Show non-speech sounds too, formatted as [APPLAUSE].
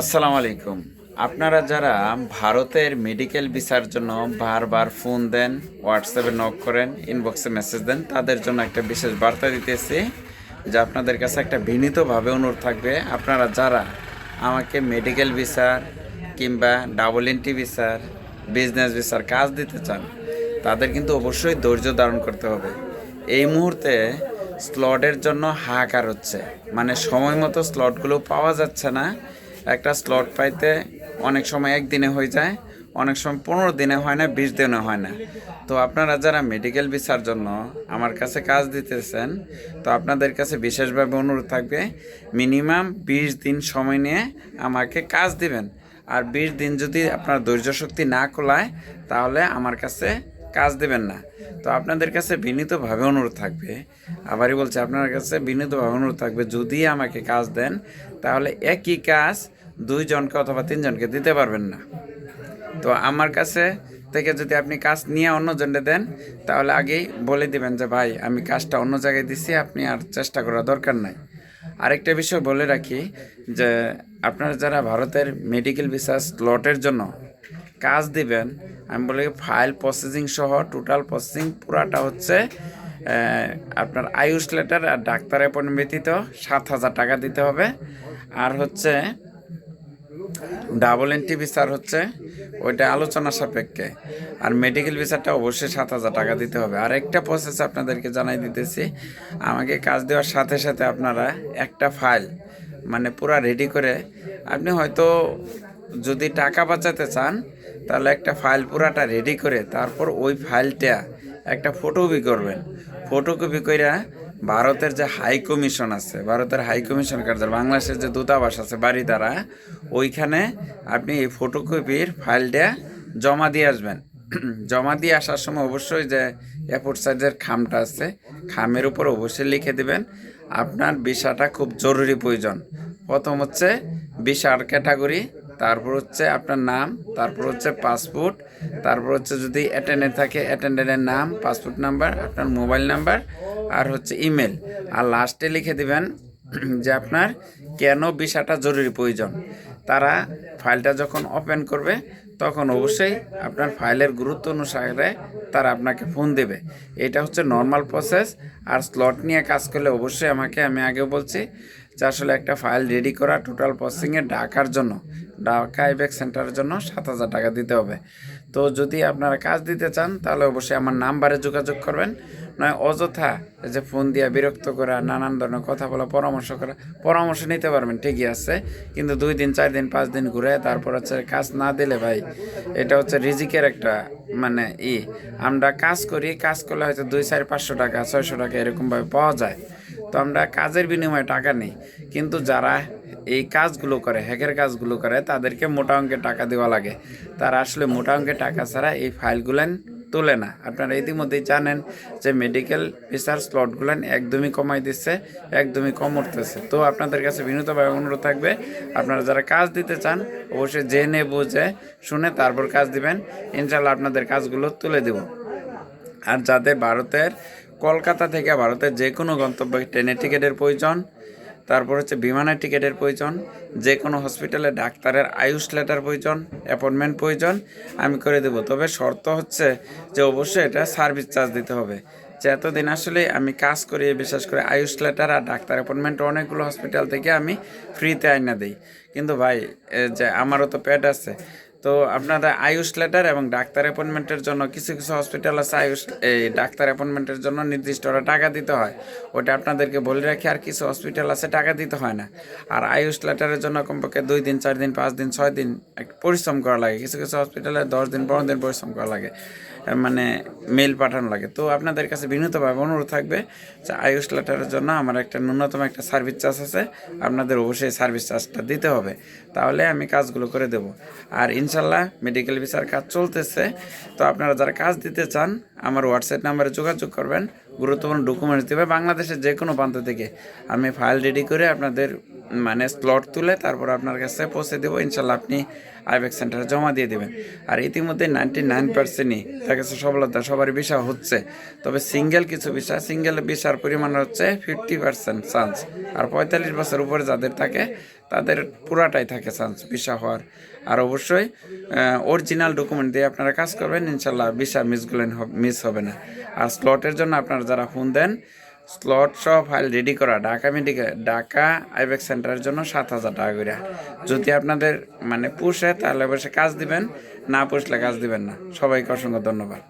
আসসালামু আলাইকুম। আপনারা যারা ভারতের মেডিকেল ভিসার জন্য বারবার ফোন দেন হোয়াটসঅ্যাপে নক করেন ইনবক্সে মেসেজ দেন, তাদের জন্য একটা বিশেষ বার্তা দিতেছি যে আপনাদের কাছে একটা বিনীতভাবে অনুরোধ থাকবে। আপনারা যারা আমাকে মেডিকেল ভিসার কিংবা ডাবল এন্ট্রি ভিসার বিজনেস ভিসার কাজ দিতে চান, তাদের কিন্তু অবশ্যই ধৈর্য ধারণ করতে হবে। এই মুহূর্তে স্লটের জন্য হাহাকার হচ্ছে। মানে সময় মতো স্লটগুলো পাওয়া যাচ্ছে না। একটা স্লট পাইতে অনেক সময় একদিনে হয়ে যায়, অনেক সময় পনেরো দিনে হয় না, বিশ দিনে হয় না। তো আপনারা যারা মেডিকেল ভিসার জন্য আমার কাছে কাজ দিতেছেন, তো আপনাদের কাছে বিশেষভাবে অনুরোধ থাকবে মিনিমাম বিশ দিন সময় নিয়ে আমাকে কাজ দিবেন। আর বিশ দিন যদি আপনার ধৈর্য শক্তি না খোলায়, তাহলে আমার কাছে কাজ দেবেন না। তো আপনাদের কাছে বিনীতভাবে অনুরোধ থাকবে। আবারই বলছি, আপনার কাছে বিনীতভাবে অনুরোধ থাকবে, যদি আমাকে কাজ দেন, তাহলে একই কাজ দুইজনকে অথবা তিনজনকে দিতে পারবেন না। তো আমার কাছে থেকে যদি আপনি কাজ নিয়ে অন্যজনকে দেন, তাহলে আগেই বলে দিবেন যে, ভাই, আমি কাজটা অন্য জায়গায় দিছি, আপনি আর চেষ্টা করার দরকার নাই। আরেকটা বিষয় বলে রাখি যে, আপনারা যারা ভারতের মেডিকেল ভিসা লটের জন্য কাজ দিবেন, আমি বলি ফাইল প্রসেসিং সহ টোটাল প্রসেসিং পুরাটা হচ্ছে আপনার আয়ুষ লেটার আর ডাক্তার অ্যাপয়েন্টমেন্ট ব্যতীত সাত হাজার টাকা দিতে হবে। আর হচ্ছে ডাবল এন্ট্রি ভিসার হচ্ছে, ওইটা আলোচনা সাপেক্ষে। আর মেডিকেল ভিসাটা অবশ্যই সাত হাজার টাকা দিতে হবে। আর একটা প্রসেস আপনাদেরকে জানাই দিতেছি, আমাকে কাজ দেওয়ার সাথে সাথে আপনারা একটা ফাইল মানে পুরা রেডি করে, আপনি হয়তো যদি টাকা বাঁচাতে চান তাহলে একটা ফাইল পুরাটা রেডি করে তারপর ওই ফাইলটা একটা ফটোকপি করবেন। ফটোকপি কইরা ভারতের যে হাই কমিশন আছে, ভারতের হাই কমিশন কার্যালয়, বাংলাদেশের যে দূতাবাস আছে বাড়ি দ্বারা ওইখানে আপনি এই ফটোকপির ফাইলটা জমা দিয়ে আসবেন। [CLEARS THROAT] জমা দিয়ে আসার সময় অবশ্যই যে এয়ারপোর্ট সাইজের খামটা আছে, খামের উপর অবশ্যই লিখে দিবেন, আপনার ভিসাটা খুব জরুরি প্রয়োজন। প্রথম হচ্ছে ভিসার ক্যাটাগরি তারপর হচ্ছে আপনার নাম, তারপর হচ্ছে পাসপোর্ট, তারপর হচ্ছে যদি অ্যাটেন্ডেন্ট থাকে অ্যাটেন্ডেন্টের নাম, পাসপোর্ট নাম্বার, আপনার মোবাইল নাম্বার আর হচ্ছে ইমেল আর লাস্টে লিখে দিবেন যে আপনার কেন ভিসাটা জরুরি প্রয়োজন। তারা ফাইলটা যখন ওপেন করবে, তখন অবশ্যই আপনার ফাইলের গুরুত্ব অনুসারে তারা আপনাকে ফোন দেবে। এটা হচ্ছে নর্মাল প্রসেস আর স্লট নিয়ে কাজ করলে অবশ্যই আমাকে, আমি আগেও বলছি যে আসলে একটা ফাইল রেডি করা টোটাল প্রসেসিংয়ে ডাকার জন্য, ঢাকা আইব্যাক সেন্টারের জন্য সাত হাজার টাকা দিতে হবে। তো যদি আপনারা কাজ দিতে চান, তাহলে অবশ্যই আমার নাম্বারে যোগাযোগ করবেন। নয়, অযথা যে ফোন দিয়ে বিরক্ত করা, নানান ধরনের কথা বলা, পরামর্শ করা, পরামর্শ নিতে পারবেন, ঠিকই আছে। কিন্তু দুই দিন, চার দিন, পাঁচ দিন ঘুরে তারপর হচ্ছে কাজ না দিলে ভাই, এটা হচ্ছে রিজিকের একটা মানে ই। আমরা কাজ করি, কাজ করলে হয়তো দুই, চার, পাঁচশো টাকা, ছয়শো টাকা এরকমভাবে পাওয়া যায়। তো আমরা কাজের বিনিময়ে টাকা নেই। কিন্তু যারা এই কাজগুলো করে, হ্যাকের কাজগুলো করে, তাদেরকে মোটা অঙ্কের টাকা দেওয়া লাগে। তারা আসলে মোটা অঙ্কের টাকা ছাড়া এই ফাইলগুলেন তোলে না। আপনারা ইতিমধ্যেই জানেন যে মেডিকেল ভিসার স্লটগুলেন একদমই কমাই দিচ্ছে, একদমই কম উঠতেছে। তো আপনাদের কাছে বিনীতভাবে অনুরোধ থাকবে, আপনারা যারা কাজ দিতে চান, অবশ্যই জেনে বুঝে শুনে তারপর কাজ দিবেন। ইনশাল্লাহ আপনাদের কাজগুলো তুলে দেব। আর যাদের ভারতের কলকাতা থেকে ভারতের যে কোনো গন্তব্যে ট্রেনের টিকিটের প্রয়োজন, তারপর হচ্ছে বিমানের টিকিটের প্রয়োজন, যে কোনো হসপিটালে ডাক্তারের আয়ুষ লেটার প্রয়োজন, অ্যাপয়েন্টমেন্ট প্রয়োজন, আমি করে দেবো। তবে শর্ত হচ্ছে যে অবশ্যই এটা সার্ভিস চার্জ দিতে হবে। যে এতদিন আসলে আমি কাজ করি, বিশেষ করে আয়ুষ লেটার আর ডাক্তার অ্যাপয়েন্টমেন্ট অনেকগুলো হসপিটাল থেকে আমি ফ্রিতে আইনা দিই। কিন্তু ভাই যে আমারও তো পেট আছে তো আপনারা আয়ুষ লেটার এবং ডাক্তার অ্যাপয়েন্টমেন্টের জন্য কিছু কিছু হসপিটাল আছে আয়ুষ, এই ডাক্তার অ্যাপয়েন্টমেন্টের জন্য নির্দিষ্ট ওরা টাকা দিতে হয়। ওটা আপনাদেরকে বলে রাখি, আর কিছু হসপিটাল আছে টাকা দিতে হয় না। আর আয়ুষ লেটারের জন্য কমপক্ষে দুই দিন, চার দিন, পাঁচ দিন, ছয় দিন পরিশ্রম করা লাগে। কিছু কিছু হসপিটালে দশ দিন, পনেরো দিন পরিশ্রম করা লাগে। মানে মেল পাঠানো লাগে। তো আপনাদের কাছে বিনীতভাবে অনুরোধ থাকবে যে আয়ুষ লেটারের জন্য আমার একটা ন্যূনতম একটা সার্ভিস চার্জ আছে, আপনাদের অবশ্যই সার্ভিস চার্জটা দিতে হবে। তাহলে আমি কাজগুলো করে দেব। আর ইনশাল্লাহ মেডিকেল ভিসার কাজ চলতেছে। তো আপনারা যারা কাজ দিতে চান, আমার হোয়াটসঅ্যাপ নাম্বারে যোগাযোগ করবেন। গুরুত্বপূর্ণ ডকুমেন্টস দেবে। বাংলাদেশের যে কোনো প্রান্ত থেকে আমি ফাইল রেডি করে আপনাদের মানে স্লট তুলে তারপর আপনার কাছে পৌঁছে দেবো। ইনশাল্লাহ আপনি আইবেক সেন্টারে জমা দিয়ে দেবেন। আর ইতিমধ্যে নাইনটি নাইন পার্সেন্টই তার কাছে সফলতা সবারই বিষয় হচ্ছে। তবে সিঙ্গেল কিছু বিষয় সিঙ্গেল বিষয়ের পরিমাণ হচ্ছে ফিফটি পার্সেন্ট চান্স আর পঁয়তাল্লিশ বছর উপরে যাদের থাকে, তাদের পুরাটাই থাকে চান্স ভিসা হওয়ার। আর অবশ্যই অরিজিনাল ডকুমেন্ট দিয়ে আপনারা কাজ করবেন। ইনশাল্লাহ ভিসা মিসগুলেন মিস হবে না। আর স্লটের জন্য আপনারা যারা ফোন দেন স্লট সহ ফাইল রেডি করা ঢাকা মেডিকেল ঢাকা আইবেক সেন্টারের জন্য সাত হাজার টাকা করে। যদি আপনাদের মানে পুষে, তাহলে অবশ্যই কাজ দিবেন, না পুষলে কাজ দিবেন না। সবাইকে অসংখ্য ধন্যবাদ।